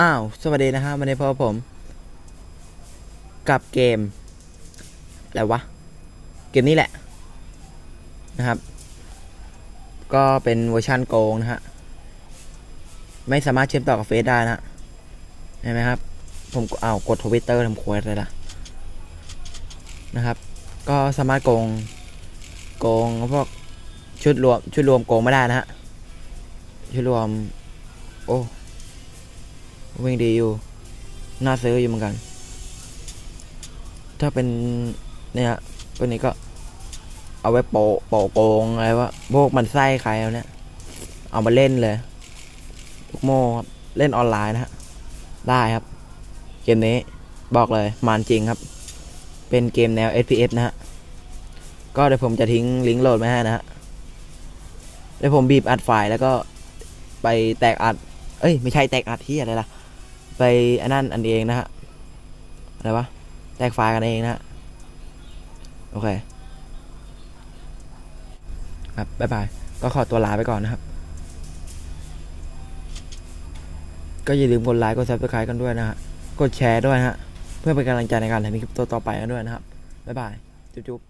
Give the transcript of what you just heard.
อ้าว สวัสดีนะฮะวันนี้พบกับผม กับเกม อะไรวะ เกมนี้แหละ นะครับ ก็เป็นเวอร์ชันโกงนะฮะ ไม่สามารถเชื่อมต่อกับเฟซได้นะฮะเห็นไหมครับ ผมก็เอาวกดทวิตเตอร์ทำควสเลยล่ะ นะครับ ก็สามารถโกง โกงพวกชุดรวม ชุดรวมโกงไม่ได้นะฮะ ชุดรวม โอ้ วิ่งดีอยู่ น่าซื้ออยู่เหมือนกัน ถ้าเป็นเนี่ยตัวนี้ก็ เอาไว้โปะโปะโกงอะไรวะพวกมันไส้ใครเอาเนี่ย เอามาเล่นเลยพวกโม่เล่นออนไลน์นะฮะ ได้ครับ เกมนี้บอกเลยมันจริงครับ เป็นเกมแนว FPS นะฮะ ก็เดี๋ยวผมจะทิ้งลิงก์โหลดไว้ให้นะฮะเดี๋ยวผมบีบอัดไฟล์แล้วก็ไปแตกอัด เอ้ย ไม่ใช่แตกอัดที่อะไรล่ะ ไปอันนั้นอันเองนะฮะอะไรวะแตกไฟล์กันเองนะฮะโอเคครับบ๊ายบายก็ขอตัวลาไปก่อนนะครับ ก็อย่าลืมกดไลค์กดซับสไครต์กันด้วยนะฮะกดแชร์ด้วยฮะเพื่อเป็นกำลังใจในการทำคลิปตัวต่อไปกันด้วยนะครับบ๊ายบายจุ๊บ